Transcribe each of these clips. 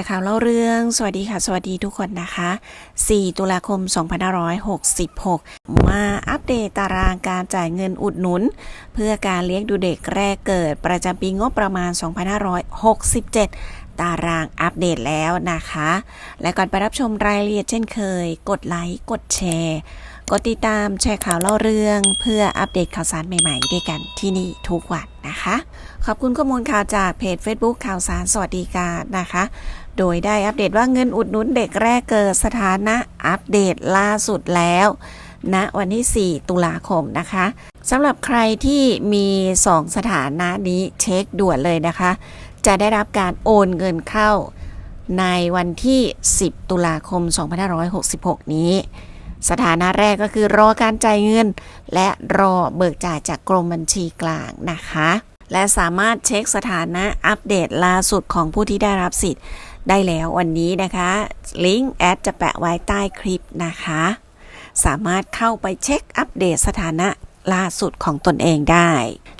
ร์ข่าวเล่าเรื่อง สวัสดีค่ะ สวัสดีทุกคนนะคะ 4 ตุลาคม 2566 มาอัปเดตตารางการจ่ายเงินอุดหนุน เพื่อการเลี้ยงดูเด็กแรกเกิดประจำปีงบประมาณ 2567ตารางอัปเดตแล้วนะคะ และก่อนไปรับชมรายละเอียดเช่นเคย กดไลค์ กดแชร์ กดติดตามแชร์ข่าวเล่าเรื่อง เพื่ออัปเดตข่าวสารใหม่ๆ ด้วยกันที่นี่ทุกวันนะคะ ขอบคุณข้อมูลข่าวจากเพจ Facebook ข่าวสารสวัสดิการนะคะ โดยได้อัปเดตว่าเงินอุดหนุนเด็กแรกเกิดสถานะอัปเดตล่าสุดแล้วณวันที่ 4 ตุลาคมนะคะสำหรับใครที่มี 2 สถานะนี้เช็คด่วนเลยนะคะ จะได้รับการโอนเงินเข้าในวันที่ 10 ตุลาคม 2566 นี้ สถานะแรกก็คือรอการจ่ายเงิน และรอเบิกจ่ายจากกรมบัญชีกลางนะคะ และสามารถเช็คสถานะอัปเดตล่าสุดของผู้ที่ได้รับสิทธิ์ ได้แล้ววันนี้นะคะ ลิงก์แอดจะแปะไว้ใต้คลิปนะคะ สามารถเข้าไปเช็คอัปเดตสถานะล่าสุดของตนเองได้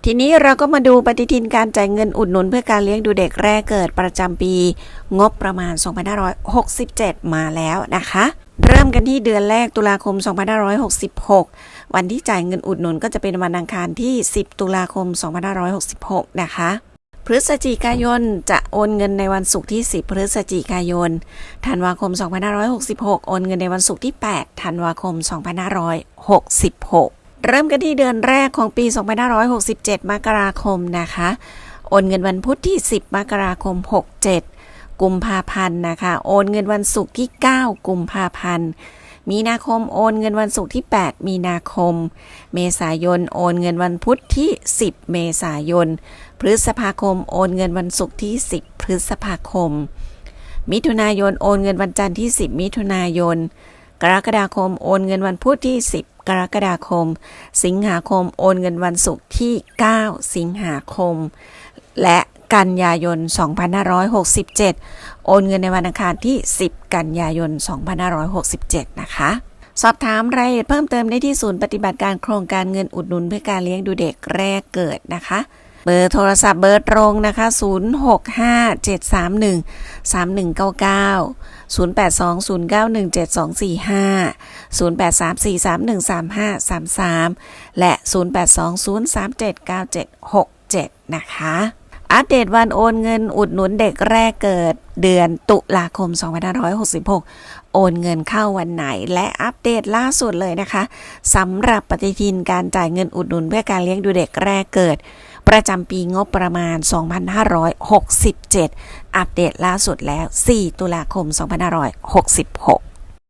ทีนี้เราก็มาดูปฏิทินการจ่ายเงินอุดหนุนเพื่อการเลี้ยงดูเด็กแรกเกิดประจำปี งบประมาณ 2567 มาแล้วนะคะ เริ่มกันที่เดือนแรกตุลาคม 2566 วันที่จ่ายเงินอุดหนุนก็จะเป็นวันอังคารที่ 10 ตุลาคม 2566 นะคะ พฤศจิกายน จะโอนเงินในวันศุกร์ที่ 10 พฤศจิกายน ธันวาคม 2566 โอนเงินในวันศุกร์ที่ 8 ธันวาคม 2566 เริ่มกันที่เดือนแรกของปี 2567 มกราคมนะคะ โอนเงินวันพุธที่ 10 มกราคม 67 กุมภาพันธ์นะคะ โอนเงินวันศุกร์ที่ 9 กุมภาพันธ์ มีนาคมโอนเงินวันศุกร์ที่ 8 มีนาคม เมษายนโอนเงินวันพุธที่ 10 เมษายน พฤษภาคมโอนเงินวันศุกร์ที่ 10 พฤษภาคม มิถุนายนโอนเงินวันจันทร์ที่ 10 มิถุนายน กรกฎาคมโอนเงินวันพุธที่ 10 กรกฎาคม สิงหาคมโอนเงินวันศุกร์ที่ 9 สิงหาคม และ กันยายน 2567 โอนเงินในวันอังคารที่ 10 กันยายน 2567 นะคะสอบถามรายละเอียดเพิ่มเติมได้ที่ศูนย์ปฏิบัติการโครงการเงินอุดหนุนเพื่อการเลี้ยงดูเด็กแรกเกิดนะคะ เบอร์โทรศัพท์เบอร์ตรงนะคะ 065731 3199 0820917245 0834313533 และ 0820379767 นะคะ อัปเดตวันโอนเงินอุดหนุนเด็กแรกเกิดเดือนตุลาคม 2566 โอนเงินเข้าวันไหน และอัปเดตล่าสุดเลยนะคะสำหรับปฏิทินการจ่ายเงินอุดหนุนเพื่อการเลี้ยงดูเด็กแรกเกิด ประจำปีงบประมาณ 2567 อัปเดตล่าสุดแล้ว 4 ตุลาคม 2566